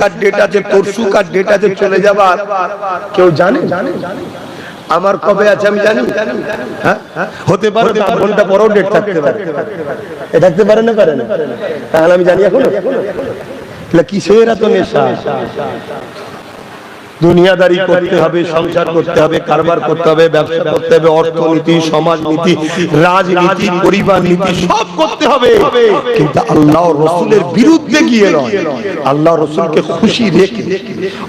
কার date আছে পরশু কার date আছে চলে যাবার কেউ জানে? আমার কবে আছে আমি জানি? হ্যাঁ? হতে পারে আধ ঘণ্টা পরেও ডেট থাকতে পারে। এ থাকতে পারে না পারে না? তাহলে আমি জানি এখন? কিসের এত নেশা? দুনিয়াদারি করতে হবে সংসার করতে হবে কারবার করতে হবে ব্যবসা করতে হবে অর্থনীতি সমাজনীতি রাজনীতি পরিবার নীতি সব করতে হবে। কিন্তু আল্লাহ রসুলের বিরুদ্ধে গিয়ে নয় আল্লাহ রসুলকে খুশি রেখে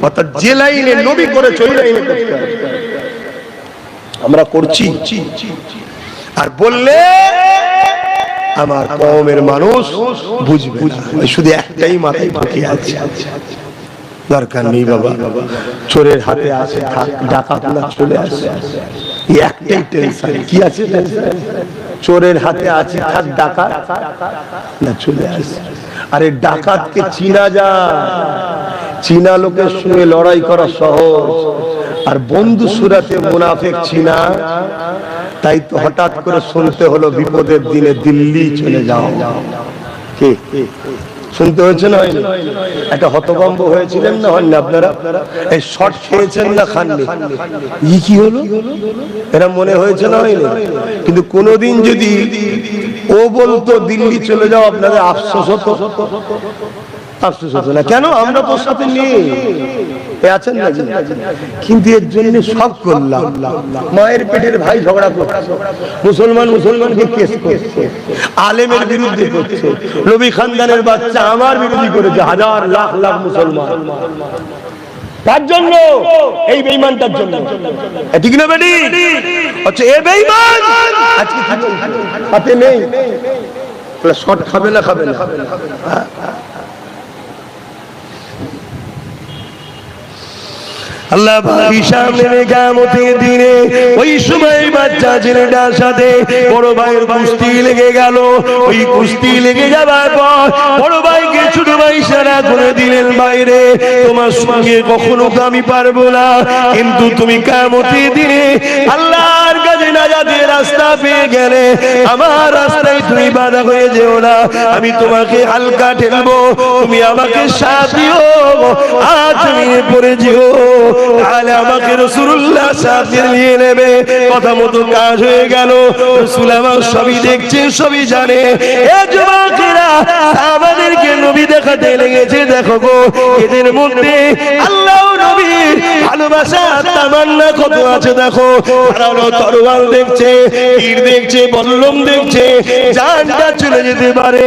অর্থাৎ যে লাইনে নবী করেছে ওই লাইনে করতে হবে। আমরা করছি। আর বললে আমার কমের মানুষ বুঝবে শুধু একটাই মাথায় ঢুকে আছে। দরকার নেই বাবা। চোরের হাতে আসে থাক ডাকাত চলে আসে। একটাই টেনশন কি আছে চোরের হাতে আছে, থাক, ডাকাত। না, চলে আসে। আরে ডাকাতকে চিনা যায় চীনা লোকের সঙ্গে লড়াই করা সহজ। আর বন্ধু সুরাতে মুনাফেক চীনা। তাই তো হঠাৎ করে শুনতে হলো বিপদের দিনে দিল্লি চলে যাও। কে? শুনতে হয়েছে না? হয়নি একটা হতভম্ব হয়েছিলেন না হয়নি আপনারা? এই শর্ট খেয়েছেন না খাননি? ই কি হলো? এরা মনে হয়েছে না হয়নি? কিন্তু কোনোদিন যদি ও বলতো দিল্লি চলে যাও, আপনাদের আফসোস হতো। আফসোস হতো না কেন? আমরা তোর সাথে নেই। আছেন কিন্তু এর জন্য সব করলাম। মায়ের পেটের ভাই ঝগড়া করছে। মুসলমান মুসলমানকে কেস করছে। আলেমের বিরুদ্ধে করছে। রবি খানদানের বাচ্চা আমার বিরোধী করেছে। হাজার লাখ লাখ মুসলমান। তার জন্য? এই বেইমানটার জন্য। ঠিক না আচ্ছা এ আজকে? হাতে নেই। শর্ট খাবে না খাবে না। আল্লাহ ভাবি সামনে কেমতের দিনে ওই সময় বাচ্চা ছেলেটার সাথে বড় ভাইয়ের কুস্তি লেগে গেল। ওই কুস্তি লেগে যাবার পর বড় ভাইকে ছোট ভাই সারা করে দিলেন বাইরে তোমার সঙ্গে কখনো আমি পারব না। কিন্তু তুমি কেমতের দিনে আল্লাহর কাছে নাজাদের রাস্তা পেয়ে গেলে আমার রাস্তায় তুমি বাধা হয়ে যেও না। আমি তোমাকে হালকা ঠেলবো, তুমি আমাকে সাথ দিও আজ পড়ে যেও। তাহলে আমাকে রসুল্লাহ সাথে নিয়ে নেবে। কথা মতো কাজ হয়ে গেল। রসুল আমার সবই দেখছে, সবই জানে। আমাদেরকে নবী দেখাতে লেগেছে, দেখো গো, এদের মধ্যে আল্লাহ নবীর ভালোবাসা কত আছে দেখো। তরোয়াল দেখছে তীর দেখছে, বল্লম দেখছে, জানটা চলে যেতে পারে।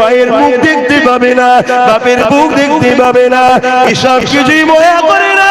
মায়ের মুখ দেখতে পাবে না, বাপের মুখ দেখতে পাবে না। এসব কিছুই ময়া করে না।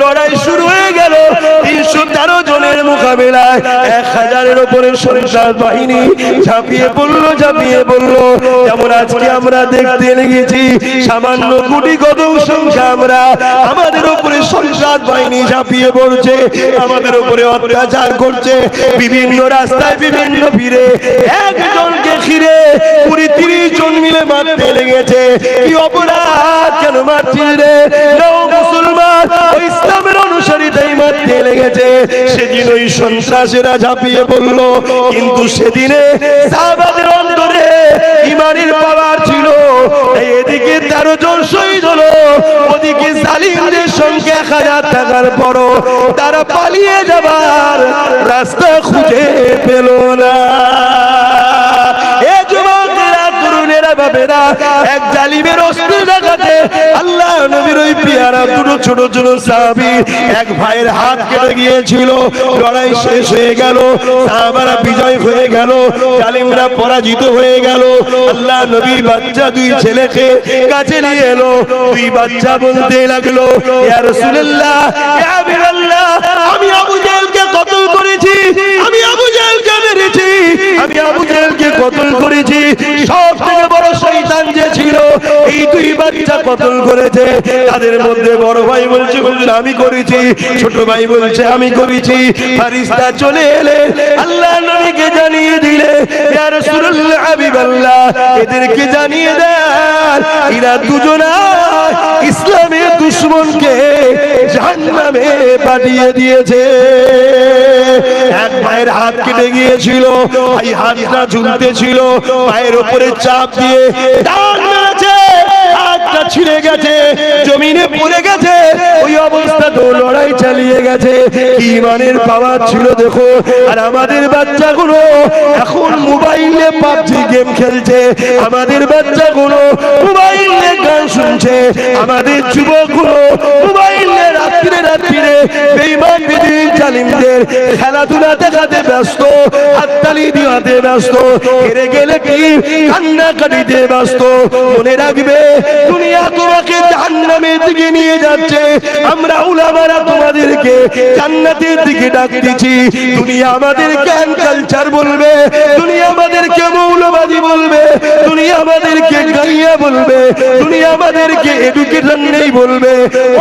লড়াই শুরু হয়ে গেল তেরো জনের মোকাবেলায় এক হাজারের উপরে সরকার বাহিনী ঝাঁপিয়ে পড়ল ঝাঁপিয়ে পড়ল। যেমন আজকে আমরা দেখতে লেগেছি, সামান্য কোটি কত সংখ্যা আমরা। আমাদের উপরে সরকার বাহিনী ঝাঁপিয়ে পড়ছে, আমাদের উপরে অত্যাচার করছে, বিভিন্ন রাস্তায় বিভিন্ন ভিড়ে একজনকে ঘিরে কুড়ি তিরিশ জন মিলে মারতে লেগেছে। কি অপরাধ, কেন মারছিস রে? মুসলমান ইসলামের অনুসারী মারতে লেগেছে। সেদিন ওই সন্ত্রাসীরা ঝাঁপিয়ে পড়ল। কিন্তু সেদিনে ইমানের পাওয়ার ছিল। এদিকে তেরো জন শহীদ হলো। ওদিকে জালিমদের সংখ্যা এক হাজার থাকার পরও তারা পালিয়ে যাবার রাস্তা খুঁজে পেল না। বাবেরা এক জালিমের অস্ত্র দেখাতে আল্লাহ নবীর ওই পিয়ারা দুটো ছোট ছোট সাহাবী এক ভাইয়ের হাত কেটে গিয়েছিল, লড়াই শেষ হয়ে গেল, সাহাবারা বিজয় হয়ে গেল, জালিমরা পরাজিত হয়ে গেল, আল্লাহ নবী বাচ্চা দুই ছেলেকে কাছে নিয়ে এলো, দুই বাচ্চা বলতে লাগল, ইয়া রাসূলুল্লাহ, ইয়া হাবিবাল্লাহ, আমি আবু জাহেলকে কতল করেছি, আমি আবু জাহেলকে মেরেছি, আমি আবু জাহেলকে কতল করেছি, সব থেকে বড় শয়তান যে ছিল এই দুই বাচ্চা কতল করেছে? তাদের মধ্যে বড় ভাই বলছে, হুজুর, আমি করেছি। ছোট ভাই বলছে, আমি করেছি। ফারিস্তা চলে এলে আল্লাহ নবীকে জানিয়ে দিলে, ইয়া রাসূলুল্লাহ, হাবিবাল্লাহ। এদেরকে জানিয়ে দেন, এরা দুজনা ইসলামের দুশমনকে জাহান্নামে পাঠিয়ে দিয়েছে। এক ভাইয়ের হাত কেটে গিয়েছিল, ভাই হাতটা ঝুলতে ছিল পায়ের উপরে চাপ দিয়ে, ডান মেরেছে হাতটা ছিঁড়ে গেছে, জমিনে পড়ে গেছে, ওই অবস্থা তো লড়াই চালিয়ে গেছে। ইমানের পাওয়ার ছিল দেখো, আর আমাদের বাচ্চাগুলো এখন মোবাইলে পাবজি গেম খেলছে। আমাদের বাচ্চাগুলো মোবাইলে গান শুনছে। আমাদের যুবকগুলো মোবাইলে রাত্রিরে রাত্রিরে বেইমান বিদিন জালিমদের খেলাধুলা দেখাতে ব্যস্ত, হাততালি দিওয়াতে ব্যস্ত, হেরে গেলে কি কান্নাকাটিতে ব্যস্ত? মনে রাখবে দুনিয়া তোমাকে জাহান্নামের দিকে নিয়ে যাচ্ছে। আমরা উলামারা তোমাদেরকে জান্নাতের দিকে ডাকতেছি। দুনিয়া আমাদের জ্ঞান কালচার বলবে, দুনিয়া আমাদেরকে মৌলবাদী বলবে, দুনিয়া আমাদেরকে গাইয়া বলবে, দুনিয়া আমাদেরকে এডুকেশন নেই বলবে,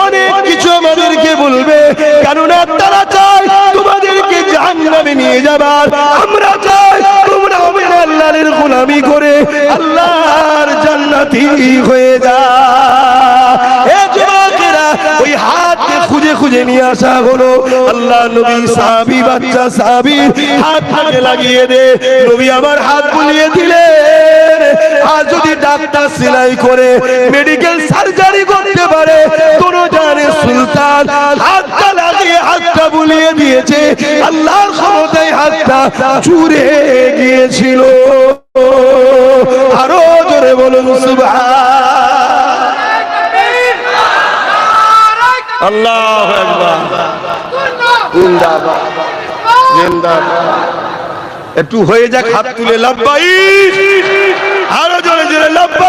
অনেক কিছু আমাদেরকে বলবে। কেননা তারা চায় তোমাদেরকে জাহান্নামে নিয়ে যাবার। আমরা চাই তোমরা হবে আল্লাহর গোলামি করে আল্লাহর জান্নাতি হয়ে যা খুঁজে নিয়ে আসা হলো। আল্লাহ নবী সাহাবী, বাচ্চা সাহাবী হাতটাকে লাগিয়ে দে। নবী আমার হাত বুলিয়ে দিলেন। আর যদি ডাক্তার সেলাই করে মেডিকেল সার্জারি করতে পারে, কোন জানে সুলতান হাতটা লাগিয়ে হাতটা বুলিয়ে দিয়েছে। আল্লাহর ক্ষমতায় হাতটা চুরে গিয়েছিল। আরও জোরে বলুন, সুবহান। আল্লাহ একটু হয়ে যাক হাত তুলে লাভবাই আরও জোরে জোরে লাভ লাভবাই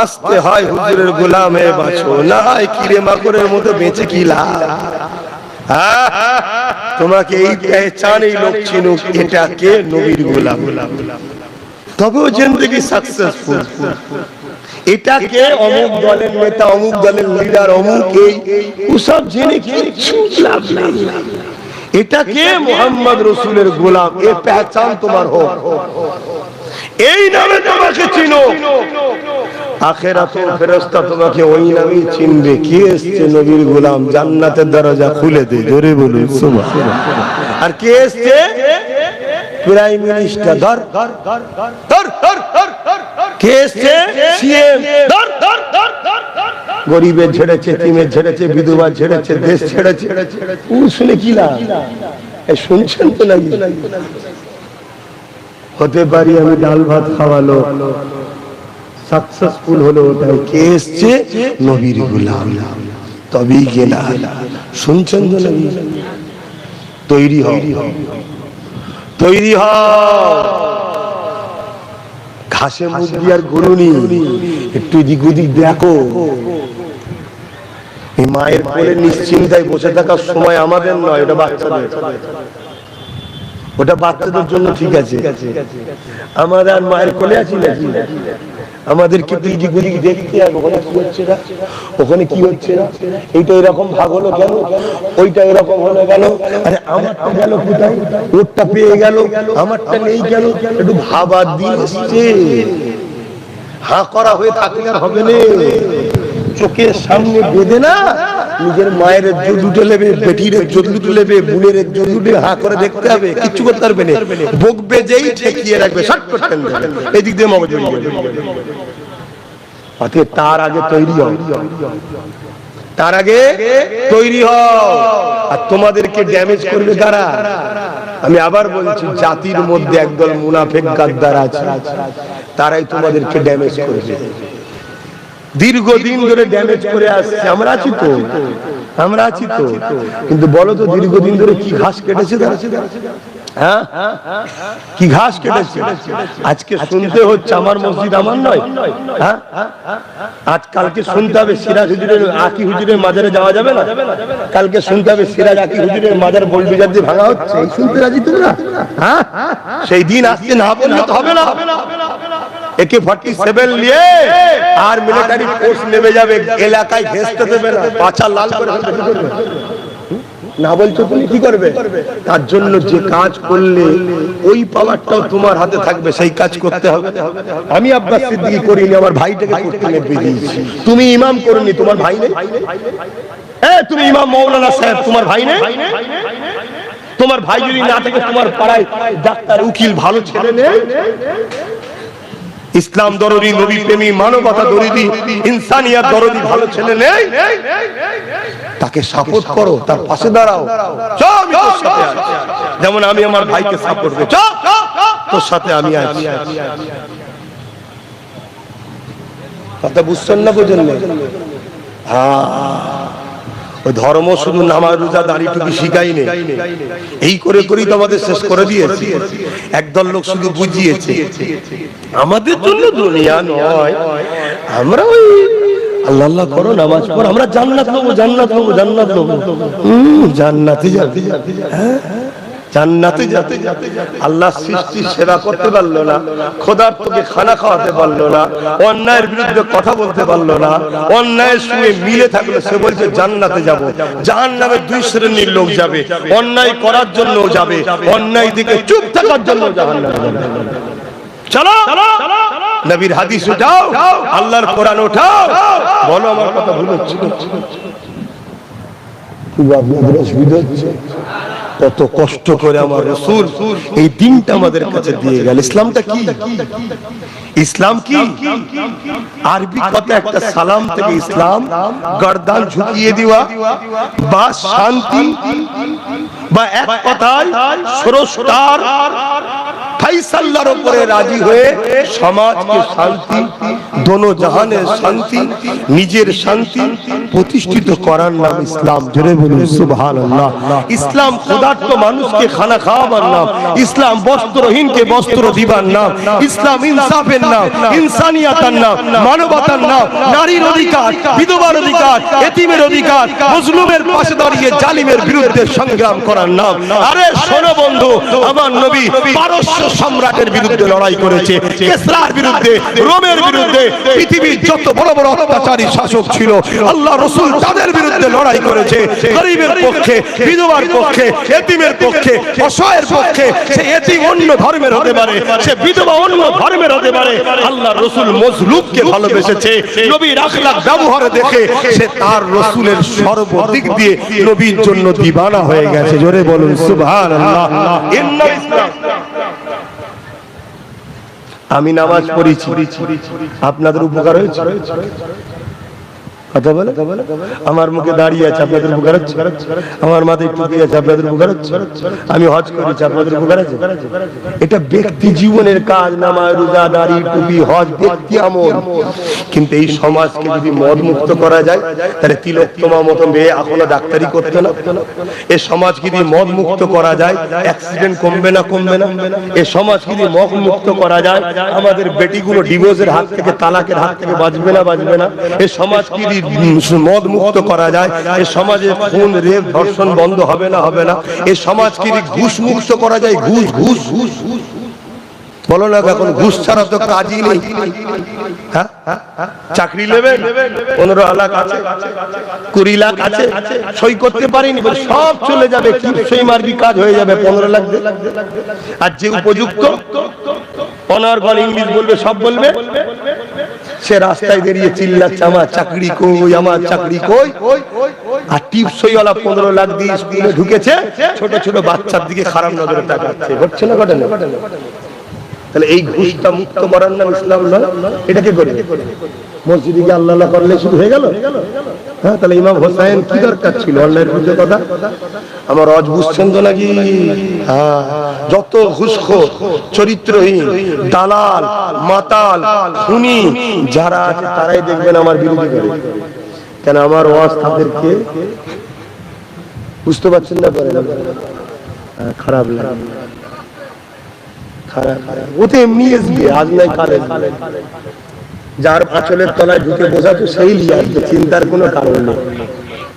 বাঁচতে হয় হুজুরের গোলামে, বাঁচো না। হয় কিরে মাকড়ের মতো বেঁচে কি হ্যাঁ? তোমাকে এই পেহচান এই লোক চিনুক, এটা কে? নবীর গোলাম। তবেও জিন্দগি সাকসেসফুল এটাকে অমুক দলের নেতা, অমুক দলের লিডার অমুক এই। ওসব জেনে কিচ্ছু লাভ নেই। এটাকে মোহাম্মদ রসুলের গোলাম। এ পেহচান তোমার হোক। এই নামে তোমাকে চিনো আখেরাতে ফেরেশতা তোমাকে ওই নামেই চিনবে কে এসছে নবীর গোলাম জান্নাতের দরজা খুলে দে জোরে বলুন আর কে এসছে প্রাইম মিনিস্টার ধর ধর ধর ধর ধর ধর কে এসছে সিএম ধর ধর ধর ধর ছেড়েছে তিমের ছেড়েছে বিধবা ছেড়েছে দেশ ছেড়েছে শুনে কি লাভ শুনছেন তো নাকি হতে পারি আমি ডাল ভাত খাওয়ালো সাকসেসফুল হলো ওটাই কে এসছে? নবীর গুলাম। তবেই গেলা শুনছেন তো নাকি তৈরি হও। তৈরি হও। ঘাসে মুখ দিয়ে আর গরুনি একটু এদিক ওদিক দেখো। এই মায়ের কোলে নিশ্চিন্তায় বসে থাকার সময় আমাদের নয়, ওটা বাচ্চাদের। ওটা বাচ্চাদের জন্য ঠিক আছে। আমরা আর মায়ের কোলে আছি নাকি? আমাদের কি তুই দিক দেখতে আর ওখানে কি হচ্ছে না? ওখানে কি হচ্ছে না? এইটা এরকম ভাগ হলো কেন? ওইটা এরকম হলো গেল আরে আমারটা গেল কোথায়? ওরটা পেয়ে গেল। আমারটা নেই গেল একটু ভাবা দিচ্ছে। হা করা হয়ে থাকলে আর হবে না। চোখের সামনে বেঁধে না? নিজের মায়ের ইজ্জত দুটো নেবে, বেটির ইজ্জত দুটো নেবে, বোনের হা করে দেখতে হবে, কিচ্ছু করতে পারবে না। বকবে যেই, ঠেকিয়ে রাখবে, শট করে ফেলবে। এদিক দিয়ে মগজ অতএব তার আগে তৈরি তার আগে তৈরি হও। আর তোমাদেরকে ড্যামেজ করবে তারা আমি আবার বলছি, জাতির মধ্যে একদল মুনাফেক গাদ্দার আছে। তারাই তোমাদেরকে ড্যামেজ করবে। দীর্ঘদিন ধরে ড্যামেজ করে আসছে। আমরা আছি তো। আমরা আছি তো। কিন্তু বলো তো, দীর্ঘদিন ধরে কি ঘাস কেটেছে হ্যাঁ? কি ঘাস কেটেছে? আজকে শুনতে হচ্ছে আমার মসজিদ আমার নয়। হ্যাঁ? আজ কালকে শুনতে হবে সিরাজ হুজুরের আকি হুজুরের মাজারে যাওয়া যাবে না? কালকে শুনতে হবে সিরাজ আকি হুজুরের মাজার বোলবিজার দিয়ে ভাঙা হচ্ছে। শুনতে রাজি তোমরা? হ্যাঁ? সেই দিন আসছে, না বললে তো হবে না। একে ফর্টি সেভেন নিয়ে আর মিলিটারি ফোর্স নেমে যাবে এলাকায় ঘেঁচতে দেবে না পাছা লাল করে? না বলছো তুমি কি করবে? তার জন্য যে কাজ করলে ওই পাওয়ারটাও তোমার হাতে থাকবে সেই কাজ করতে হবে। আমি আব্বাস সিদ্দিকি করিনি আমার ভাইটাকে করতে নেবে দিয়েছি। তুমি ইমাম করনি তোমার ভাই নেই? এ তুমি ইমাম মৌলানা সাহেব তোমার ভাই নেই। তোমার ভাই যদি না থাকে তোমার পাড়ায় ডাক্তার উকিল ভালো ছেলে নেই? ইসলাম দরদি, নবী প্রেমী, মানবতা দরদি, ইনসানিয়াত দরদি, ভালো ছেলে নেই? তাকে সাপোর্ট করো, তার পাশে দাঁড়াও। যেমন আমি আমার ভাইকে সাপোর্ট করি তোর সাথে আমি আছি। কথা বুঝছেন না বুঝেন না হ্যাঁ। ধর্ম শুধু নামাজ, রোজা দাঁড়িয়ে টুকু শিখাই নেই। এই করে করেই তো আমাদের শেষ করে দিয়েছে। একদল লোক শুধু বুঝিয়েছে। আমাদের জন্য দুনিয়া নয়। আমরা ওই আল্লাহ আল্লাহ করো, নামাজ পড়ো। আমরা জান্নাত নেব জান্নাত নেব জান্নাত নেব জান্নাতে যাতে হ্যাঁ? জান্নাতে যাতে আল্লাহ সৃষ্টির সেবা করতে পারল না খোদার তোকে খানা খাওয়াতে পারল না অন্যায়ের বিরুদ্ধে কথা বলতে পারল না অন্যায়ের সঙ্গে মিলে থাকল সে বলছে জান্নাতে যাব। জাহান নামে দুই শ্রেণির লোক যাবে অন্যায় করার জন্য যাবে অন্যায় দিকে চুপ থাকার জন্য জাহান নামে চলো নবীর হাদিস উঠাও আল্লাহর কোরআন উঠাও। বলো আমার কথা ভুল হচ্ছে? খুব আপনাদের অসুবিধা হচ্ছে। কত কষ্ট করে আমার রসুল এই দিনটা আমাদের কাছে দিয়ে গেল। ইসলামটা কি? ইসলাম কি? আরবি কথা একটা সালাম থেকে ইসলাম, গর্দান ঝুঁকিয়ে দেওয়া বা শান্তি বা এক কথায় স্রষ্টার ফাইসাল্লার উপরে রাজি হয়ে সমাজকে শান্তি, দোনো জাহানের শান্তি, নিজের শান্তি প্রতিষ্ঠিত করার নাম ইসলাম। জোরে বলুন, সুবহানাল্লাহ। ইসলাম ক্ষুধার্ত মানুষকে খানা খাওয়াবার নাম, ইসলাম বস্ত্রহীনকে বস্ত্র দিবার নাম, ইসলাম ইনসাফের নাম, ইনসানিয়াতার নাম, মানবতার নাম, নারীর অধিকার, বিধবার অধিকার, এতিমের অধিকার, মুসলিমের পাশে দাঁড়িয়ে জালিমের বিরুদ্ধে সংগ্রাম করার নাম। আরে শোনো বন্ধু, আমার নবী পারস্য সম্রাটের বিরুদ্ধে লড়াই করেছে, কেসরার বিরুদ্ধে, রোমের বিরুদ্ধে, পৃথিবীর যত বড় বড় অত্যাচারী শাসক ছিল, আল্লাহ রসুল তাদের বিরুদ্ধে লড়াই করেছে, গরিবের পক্ষে, বিধবার পক্ষে এতিমের পক্ষে অসহায়ের পক্ষে সে এতিম অন্য ধর্মের হতে পারে সে বিধবা অন্য ধর্মের হতে পারে আল্লাহ রসুল মজলুমকে ভালোবেসেছে নবীর আখলাক ব্যবহার দেখে সে তার রসুলের সর্বদিক দিয়ে নবীর জন্য দিবানা হয়ে গেছে। জোরে বলুন ইসলাম। আমি নামাজ পড়েছি। আপনাদের উপকার হয়েছে? কথা বলে? আমার মুখে দাঁড়িয়ে আছে আপনাদের আমার মাথায় আছে আপনাদের আমি হজ আপনাদের এটা ব্যক্তি জীবনের কাজ, নামাজ, রোজা টুপি, হজ, ব্যক্তি আমল। কিন্তু এই সমাজকে যদি করা যায়, তাহলে মতো মেয়ে এখনও ডাক্তারি করতে না। এ সমাজকে যদি মদ মুক্ত করা যায় অ্যাক্সিডেন্ট কমবে না কমবে না। এ সমাজকে যদি মদ মুক্ত করা যায়, আমাদের বেটিগুলো ডিভোর্সের হাত থেকে, তালাকের হাত থেকে বাঁচবে না বাঁচবে না। এ সমাজ যদি মদ মুক্ত করা যায়। এ সমাজে খুন, রেপ, ধর্ষণ বন্ধ হবে না হবে না। এ সমাজ কি ঘুষ মুক্ত করা যায়? ঘুষ ঘুষ। ঘুষ ঘুষ বলো না এখন, ঘুষ ছাড়া তো কাজই নেই। হ্যাঁ? চাকরি নেবেন? পনেরো লাখ আছে, কুড়ি লাখ আছে, সই করতে পারিনি সব চলে যাবে। কি সই মারবি, কাজ হয়ে যাবে পনেরো লাখ আর যে উপযুক্ত, অনার্গল ইংলিশ বলবে, সব বলবে। সে রাস্তায় দাঁড়িয়ে চিল্লাচ্ছে, আমার চাকরি কই, আমার চাকরি কই? আর টিপসইওয়ালা পনেরো লাখ দিয়ে স্কুলে ঢুকেছে, ছোট ছোট বাচ্চার দিকে খারাপ নজরে তাকাচ্ছে। ঘটছে না ঘটনা তাহলে এই ঘুষটা মুক্ত করার নাম ইসলাম নয় এটাকে করে মসজিদে গিয়ে আল্লাহ করলে শুরু হয়ে গেল? হ্যাঁ তাহলে ইমাম হোসাইন কি দরকার ছিল? অন্যায়ের বিরুদ্ধে কথা? আমার রজ বুঝছেন তো নাকি? হ্যাঁ যত ঘুষখোর চরিত্রহীন দালাল মাতাল খুনি যারা আছে তারাই দেখবেন আমার বিরোধী করে। কেন আমার ওয়াজ তাদেরকে বুঝতে পারছেন না পারেন হ্যাঁ, খারাপ লাগে। ও তো এমনি আসবে আজ নাই কালে যার আঁচলের তলায় ঢুকে বোঝা তো সেই লিয়ে আসবে চিন্তার কোনো কারণ নেই।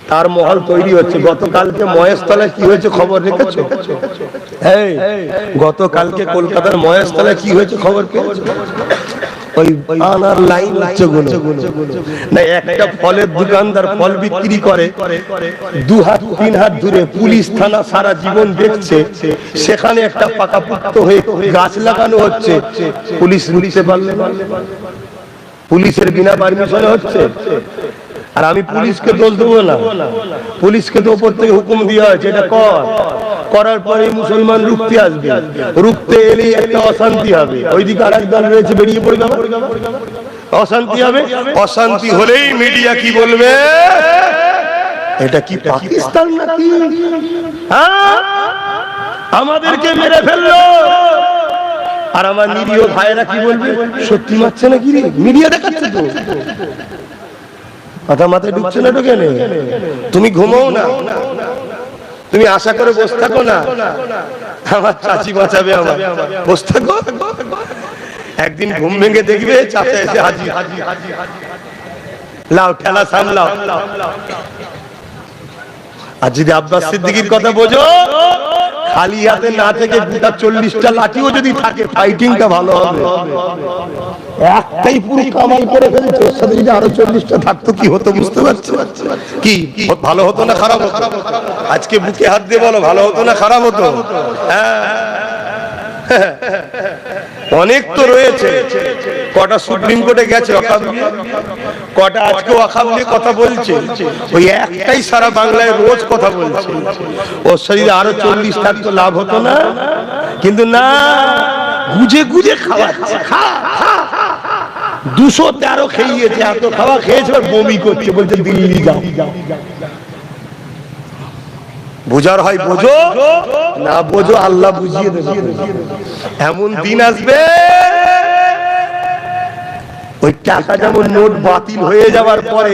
তার মহল তৈরি হচ্ছে। গতকালকে মহেশতলায় কি হয়েছে খবর রেখেছো? গতকালকে কলকাতার মহেশতলায় কি হয়েছে খবর পেয়েছ? তিন হাত পুলিশ, থানা সারা জীবন দেখছে, সেখানে একটা পাকাপুক্ত হয়ে গাছ লাগানো হচ্ছে, পুলিশ পুলিশের বিনা পারমিশনে হচ্ছে। আর আমি পুলিশকে দোষ দেবো না। পুলিশকে তো ওপর থেকে হুকুম দেওয়া হয়েছে, এটা কর। করার পরে মুসলমান রুখতে আসবে। রুখতে এলেই একটা অশান্তি হবে। ওইদিকে আর এক দল রয়েছে, বেরিয়ে পড়বে অশান্তি হবে। অশান্তি হলেই মিডিয়া কি বলবে? এটা কি পাকিস্তান নাকি? হ্যাঁ? আমাদেরকে মেরে ফেলল। আর আমার নিরীহ ভাইয়েরা কি বলবে? সত্যি মারছে নাকি মিডিয়া দেখাচ্ছে তো। মাথা মাথায় ঢুকছে না ঢুকে তুমি ঘুমাও না? তুমি আশা করে বসে থাকো না? আমার চাচি বাঁচাবে আমার বসে থাকো। একদিন ঘুম ভেঙে দেখবে চাচা এসে হাজির। লাও, ঠেলা সামলাও। আর যদি আব্বাস সিদ্দিকির কথা বোঝো খালি হাতে না থেকে গোটা চল্লিশটা লাঠিও যদি থাকে ফাইটিংটা ভালো হবে। একটাই পুরো কামাল করে ফেলেছে, ওর সাথে যদি আরও চল্লিশটা থাকতো, কি হতো বুঝতে পারছ? কি, ভালো হতো না খারাপ হতো? আজকে বুকে হাত দিয়ে বলো, ভালো হতো না খারাপ হতো? হ্যাঁ। অনেক তো রয়েছে। কটা সুপ্রিম কোর্টে গেছে কটা আজকে অকাবলিয়ে কথা বলছে? ওই একটাই সারা বাংলায় রোজ কথা বলছে। ওর শরীরে আরও চল্লিশ থাকতো লাভ হতো না। কিন্তু না, গুজে গুজে খাওয়াচ্ছে। খা খা দুশো তেরো খেয়েছে, এত খাওয়া খেয়েছে বমি করছে, বলছে দিল্লি যাও। বোঝার হয় বোঝো? না বোঝো, আল্লাহ বুঝিয়ে দেবে। এমন দিন আসবে, ওই টাকা যেমন নোট বাতিল হয়ে যাওয়ার পরে,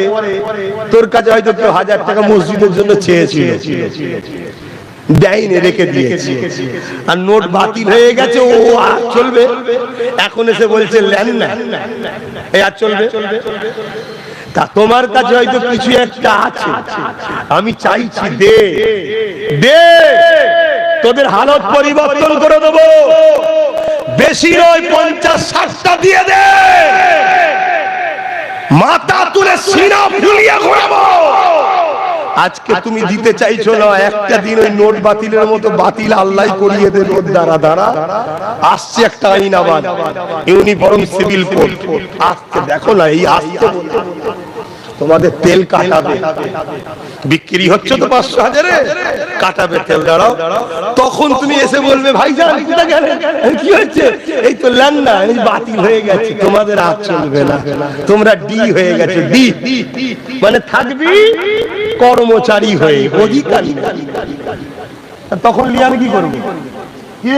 তোর কাছে হয়তো কেউ হাজার টাকা মসজিদের জন্য চেয়েছিল। দেয়নি, রেখে দিয়েছে। আর নোট বাতিল হয়ে গেছে, ও আর চলবে। এখন এসে বলছে, লেন না। এই আর চলবে? তা তোমার কাছে হয়তো কিছু একটা আছে। আমি চাইছি দে। তোদের হালত পরিবর্তন করে দেব। বেশি নয়, পঞ্চাশ, ষাটটা দিয়ে দে। মাথা তুলে সিনা ফুলিয়ে ঘোরাবো। আজকে তুমি দিতে চাইছো না একটা দিন ওই নোট বাতিলের মতো বাতিল আল্লাহ করিয়ে দেবে দ্বারা দ্বারা আসছে একটা আইন আবার ইউনিফর্ম সিভিল কোড। আজকে দেখো না এই আসছে তোমাদের তেল কাটাবে। বিক্রি হচ্ছে তো পাঁচশো হাজারে। কাটাবে তেল দাঁড়াও। তখন তুমি এসে বলবে ভাই কি হচ্ছে? এই তো লেন এই বাতিল হয়ে গেছে। তোমাদের আর চলবে না। তোমরা ডি হয়ে গেছে ডি। মানে থাকবি কর্মচারী হয়ে অধিকারী। তখন নিয়ে আমি কি করব? কে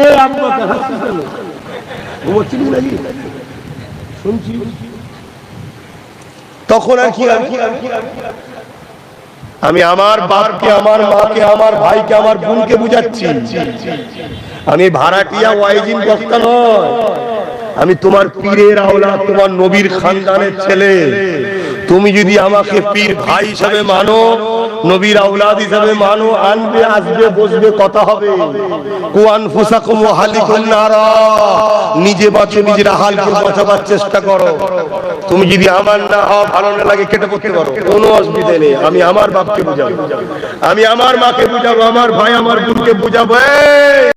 ঘুমোচ্ছিস শুনছি। তখন আর কি আমি? আমি আমার বাপকে, আমার মাকে, আমার ভাইকে, আমার বোনকে বুঝাচ্ছি। আমি ভাড়াটিয়া ওয়াইজিন বক্তা নয়। আমি তোমার পীরের আওলা তোমার নবীর খানদানের ছেলে। তুমি যদি আমাকে পীর ভাই হিসাবে মানো, নবীর আউলাদ হিসাবে মানো, আনবে, আসবে, বসবে, কথা হবে। কোয়ান ফুসাকুম হালিকুন নারা। নিজে বাঁচো, নিজের হালকে বাঁচাবার চেষ্টা করো। তুমি যদি আমার না হওয়া ভালো না লাগে, কেটে করতে পারো। কোনো অসুবিধা নেই, আমি আমার বাপকে বুঝাবো। আমি আমার মাকে বুঝাবো, আমার ভাই আমার বোনকে বুঝাবো!